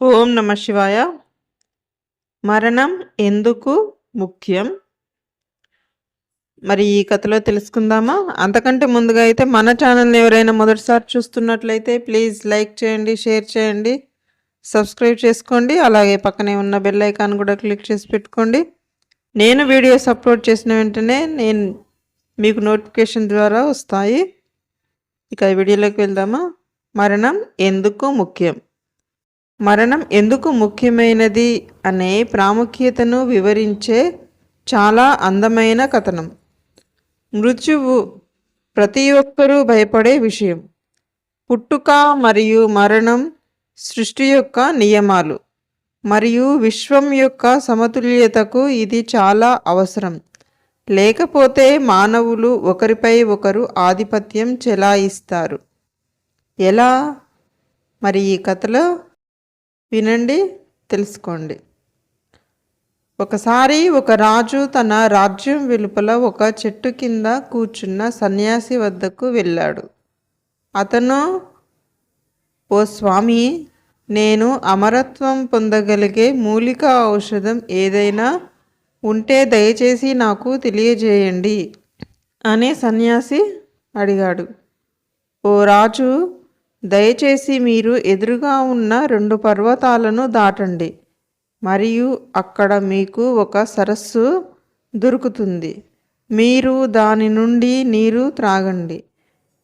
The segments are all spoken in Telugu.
ఓం నమ శివాయ. మరణం ఎందుకు ముఖ్యం? మరి ఈ కథలో తెలుసుకుందామా? అంతకంటే ముందుగా అయితే మన ఛానల్ని ఎవరైనా మొదటిసారి చూస్తున్నట్లయితే ప్లీజ్ లైక్ చేయండి షేర్ చేయండి సబ్స్క్రైబ్ చేసుకోండి అలాగే పక్కనే ఉన్న బెల్ ఐకాన్ కూడా క్లిక్ చేసి పెట్టుకోండి. నేను వీడియోస్ అప్లోడ్ చేసిన వెంటనే నేను మీకు నోటిఫికేషన్ ద్వారా వస్తాయి. ఇక వీడియోలోకి వెళ్దామా? మరణం ఎందుకు ముఖ్యం? మరణం ఎందుకు ముఖ్యమైనది అనే ప్రాముఖ్యతను వివరించే చాలా అందమైన కథనం. మృత్యువు ప్రతి ఒక్కరూ భయపడే విషయం. పుట్టుక మరియు మరణం సృష్టి యొక్క నియమాలు మరియు విశ్వం యొక్క సమతుల్యతకు ఇది చాలా అవసరం. లేకపోతే మానవులు ఒకరిపై ఒకరు ఆధిపత్యం చెలాయిస్తారు. ఎలా? మరి ఈ కథలో వినండి తెలుసుకోండి. ఒకసారి ఒక రాజు తన రాజ్యం వెలుపల ఒక చెట్టు కింద కూర్చున్న సన్యాసి వద్దకు వెళ్ళాడు. అతను ఓ స్వామి నేను అమరత్వం పొందగలిగే మూలిక ఔషధం ఏదైనా ఉంటే దయచేసి నాకు తెలియజేయండి అని సన్యాసి అడిగాడు. ఓ రాజు దయచేసి మీరు ఎదురుగా ఉన్న రెండు పర్వతాలను దాటండి మరియు అక్కడ మీకు ఒక సరస్సు దొరుకుతుంది. మీరు దాని నుండి నీరు త్రాగండి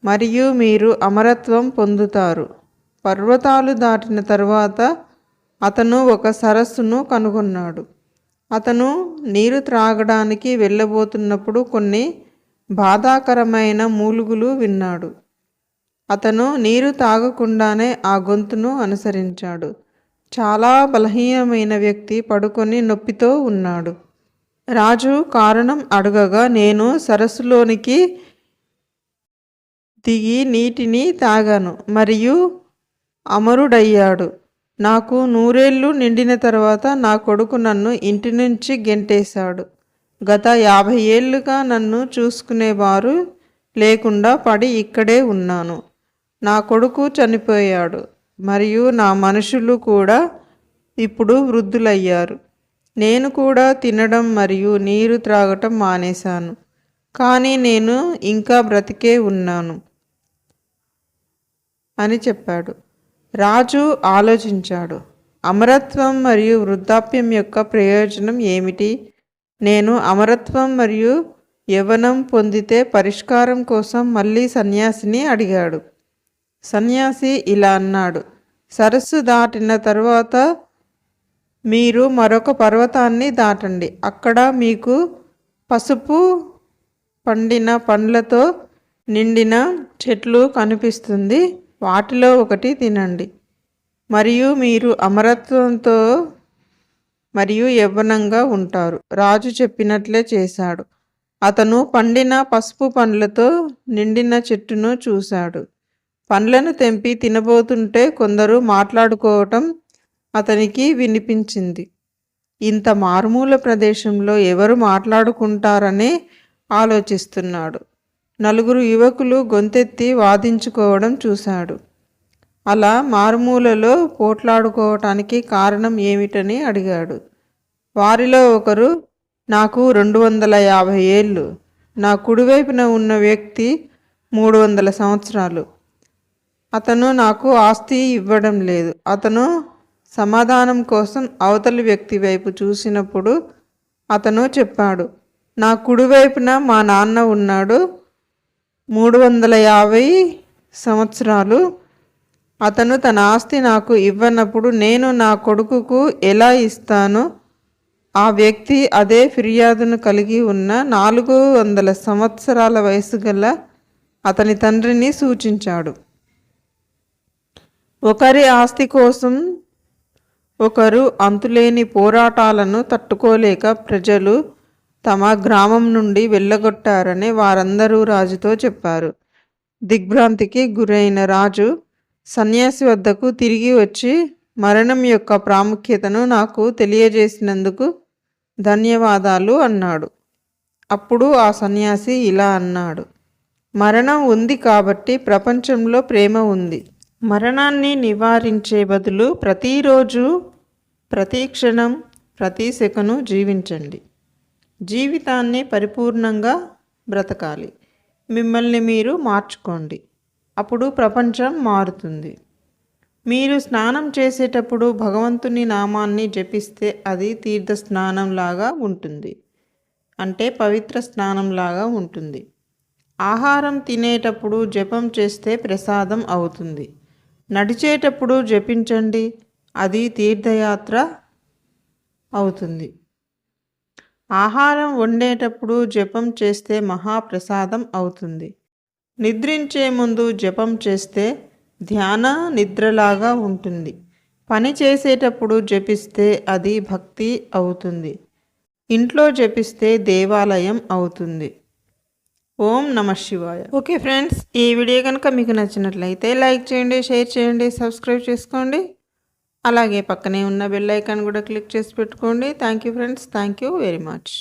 మరియు మీరు అమరత్వం పొందుతారు. పర్వతాలు దాటిన తర్వాత అతను ఒక సరస్సును కనుగొన్నాడు. అతను నీరు త్రాగడానికి వెళ్ళబోతున్నప్పుడు కొన్ని బాధాకరమైన మూలుగులు విన్నాడు. అతను నీరు తాగకుండానే ఆ గొంతును అనుసరించాడు. చాలా బలహీనమైన వ్యక్తి పడుకొని నొప్పితో ఉన్నాడు. రాజు కారణం అడగగా నేను సరస్సులోనికి దిగి నీటిని తాగాను మరియు అమరుడయ్యాడు. నాకు నూరేళ్ళు నిండిన తర్వాత నా కొడుకు నన్ను ఇంటి నుంచి గెంటేశాడు. గత యాభై ఏళ్ళుగా నన్ను చూసుకునేవారు లేకుండా పడి ఇక్కడే ఉన్నాను. నా కొడుకు చనిపోయాడు మరియు నా మనుషులు కూడా ఇప్పుడు వృద్ధులయ్యారు. నేను కూడా తినడం మరియు నీరు త్రాగటం మానేశాను కానీ నేను ఇంకా బ్రతికే ఉన్నాను అని చెప్పాడు. రాజు ఆలోచించాడు. అమరత్వం మరియు వృద్ధాప్యం యొక్క ప్రయోజనం ఏమిటి? నేను అమరత్వం మరియు యవనం పొందితే పరిష్కారం కోసం మళ్ళీ సన్యాసిని అడిగాడు. సన్యాసి ఇలా అన్నాడు. సరస్సు దాటిన తర్వాత మీరు మరొక పర్వతాన్ని దాటండి. అక్కడ మీకు పసుపు పండిన పండ్లతో నిండిన చెట్లు కనిపిస్తుంది. వాటిలో ఒకటి తినండి. మరియు మీరు అమరత్వంతో మరియు యవ్వనంగా ఉంటారు. రాజు చెప్పినట్లే చేశాడు. అతను పండిన పసుపు పండ్లతో నిండిన చెట్టును చూశాడు. పండ్లను తెంపి తినబోతుంటే కొందరు మాట్లాడుకోవటం అతనికి వినిపించింది. ఇంత మారుమూల ప్రదేశంలో ఎవరు మాట్లాడుకుంటారనే ఆలోచిస్తున్నాడు. నలుగురు యువకులు గొంతెత్తి వాదించుకోవడం చూశాడు. అలా మారుమూలలో పోట్లాడుకోవటానికి కారణం ఏమిటని అడిగాడు. వారిలో ఒకరు నాకు రెండు వందల యాభై ఏళ్ళు. నా కుడివైపున ఉన్న వ్యక్తి మూడు వందల సంవత్సరాలు. అతను నాకు ఆస్తి ఇవ్వడం లేదు. అతను సమాధానం కోసం అవతలి వ్యక్తి వైపు చూసినప్పుడు అతను చెప్పాడు నా కుడివైపున మా నాన్న ఉన్నాడు. మూడు వందల యాభై సంవత్సరాలు అతను తన ఆస్తి నాకు ఇవ్వనప్పుడు నేను నా కొడుకుకు ఎలా ఇస్తానో? ఆ వ్యక్తి అదే ఫిర్యాదును కలిగి ఉన్న నాలుగు వందల సంవత్సరాల వయసు గల అతని తండ్రిని సూచించాడు. ఒకరి ఆస్తి కోసం ఒకరు అంతులేని పోరాటాలను తట్టుకోలేక ప్రజలు తమ గ్రామం నుండి వెళ్ళగొట్టారని వారందరూ రాజుతో చెప్పారు. దిగ్భ్రాంతికి గురైన రాజు సన్యాసి వద్దకు తిరిగి వచ్చి మరణం యొక్క ప్రాముఖ్యతను నాకు తెలియజేసినందుకు ధన్యవాదాలు అన్నాడు. అప్పుడు ఆ సన్యాసి ఇలా అన్నాడు. మరణం ఉంది కాబట్టి ప్రపంచంలో ప్రేమ ఉంది. మరణాన్ని నివారించే బదులు ప్రతిరోజు ప్రతి క్షణం ప్రతి సెకను జీవించండి. జీవితాన్ని పరిపూర్ణంగా బ్రతకాలి. మిమ్మల్ని మీరు మార్చుకోండి. అప్పుడు ప్రపంచం మారుతుంది. మీరు స్నానం చేసేటప్పుడు భగవంతుని నామాన్ని జపిస్తే అది తీర్థ స్నానంలాగా ఉంటుంది. అంటే పవిత్ర స్నానంలాగా ఉంటుంది. ఆహారం తినేటప్పుడు జపం చేస్తే ప్రసాదం అవుతుంది. నడిచేటప్పుడు జపించండి. అది తీర్థయాత్ర అవుతుంది. ఆహారం వండేటప్పుడు జపం చేస్తే మహాప్రసాదం అవుతుంది. నిద్రించే ముందు జపం చేస్తే ధ్యాన నిద్రలాగా ఉంటుంది. పని చేసేటప్పుడు జపిస్తే అది భక్తి అవుతుంది. ఇంట్లో జపిస్తే దేవాలయం అవుతుంది. ఓం నమ శివాయ. ఓకే ఫ్రెండ్స్ ఈ వీడియో కనుక మీకు నచ్చినట్లయితే లైక్ చేయండి షేర్ చేయండి సబ్స్క్రైబ్ చేసుకోండి. అలాగే పక్కనే ఉన్న బెల్ ఐకాన్ కూడా క్లిక్ చేసి పెట్టుకోండి. Thank you friends thank you very much.